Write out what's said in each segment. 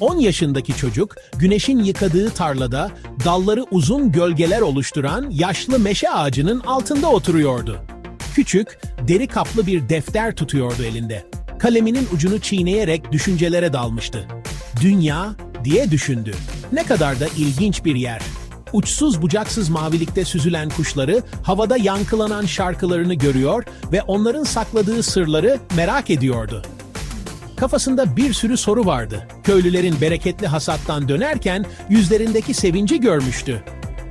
10 yaşındaki çocuk, güneşin yıkadığı tarlada dalları uzun gölgeler oluşturan yaşlı meşe ağacının altında oturuyordu. Küçük, deri kaplı bir defter tutuyordu elinde. Kaleminin ucunu çiğneyerek düşüncelere dalmıştı. Dünya diye düşündü. Ne kadar da ilginç bir yer. Uçsuz bucaksız mavilikte süzülen kuşları, havada yankılanan şarkılarını görüyor ve onların sakladığı sırları merak ediyordu. Kafasında bir sürü soru vardı. Köylülerin bereketli hasattan dönerken yüzlerindeki sevinci görmüştü.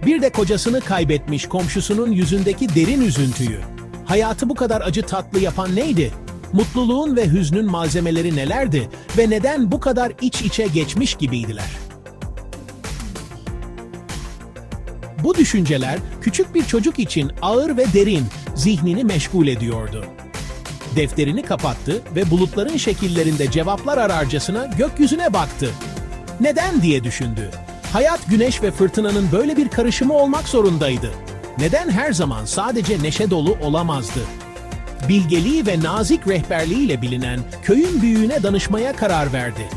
Bir de kocasını kaybetmiş komşusunun yüzündeki derin üzüntüyü. Hayatı bu kadar acı tatlı yapan neydi? Mutluluğun ve hüznün malzemeleri nelerdi ve neden bu kadar iç içe geçmiş gibiydiler? Bu düşünceler küçük bir çocuk için ağır ve derin, zihnini meşgul ediyordu. Defterini kapattı ve bulutların şekillerinde cevaplar ararcasına gökyüzüne baktı. Neden diye düşündü. Hayat güneş ve fırtınanın böyle bir karışımı olmak zorundaydı. Neden her zaman sadece neşe dolu olamazdı? Bilgeliği ve nazik rehberliğiyle bilinen köyün büyüğüne danışmaya karar verdi.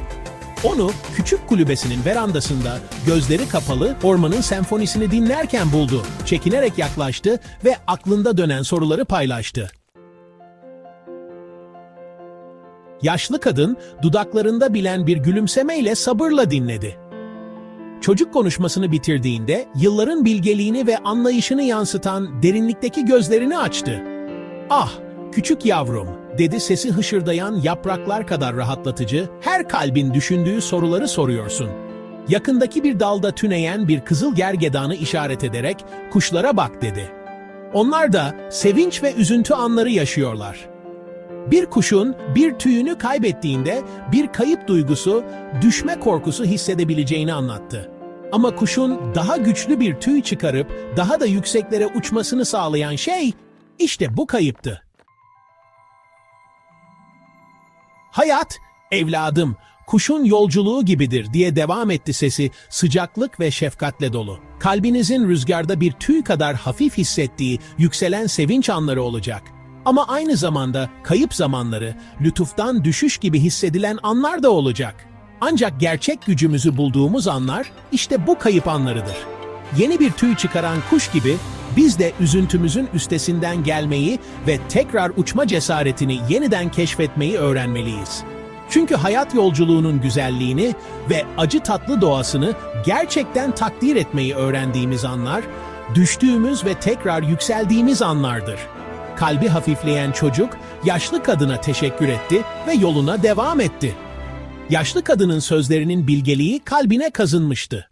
Onu küçük kulübesinin verandasında gözleri kapalı ormanın senfonisini dinlerken buldu. Çekinerek yaklaştı ve aklında dönen soruları paylaştı. Yaşlı kadın dudaklarında bilen bir gülümsemeyle sabırla dinledi. Çocuk konuşmasını bitirdiğinde yılların bilgeliğini ve anlayışını yansıtan derinlikteki gözlerini açtı. Ah, küçük yavrum, dedi sesi hışırdayan yapraklar kadar rahatlatıcı, her kalbin düşündüğü soruları soruyorsun. Yakındaki bir dalda tüneyen bir kızıl gergedanı işaret ederek kuşlara bak dedi. Onlar da sevinç ve üzüntü anları yaşıyorlar. Bir kuşun bir tüyünü kaybettiğinde bir kayıp duygusu, düşme korkusu hissedebileceğini anlattı. Ama kuşun daha güçlü bir tüy çıkarıp daha da yükseklere uçmasını sağlayan şey işte bu kayıptı. Hayat, evladım, kuşun yolculuğu gibidir diye devam etti sesi sıcaklık ve şefkatle dolu. Kalbinizin rüzgarda bir tüy kadar hafif hissettiği yükselen sevinç anları olacak. Ama aynı zamanda kayıp zamanları, lütuftan düşüş gibi hissedilen anlar da olacak. Ancak gerçek gücümüzü bulduğumuz anlar işte bu kayıp anlarıdır. Yeni bir tüy çıkaran kuş gibi biz de üzüntümüzün üstesinden gelmeyi ve tekrar uçma cesaretini yeniden keşfetmeyi öğrenmeliyiz. Çünkü hayat yolculuğunun güzelliğini ve acı tatlı doğasını gerçekten takdir etmeyi öğrendiğimiz anlar, düştüğümüz ve tekrar yükseldiğimiz anlardır. Kalbi hafifleyen çocuk yaşlı kadına teşekkür etti ve yoluna devam etti. Yaşlı kadının sözlerinin bilgeliği kalbine kazınmıştı.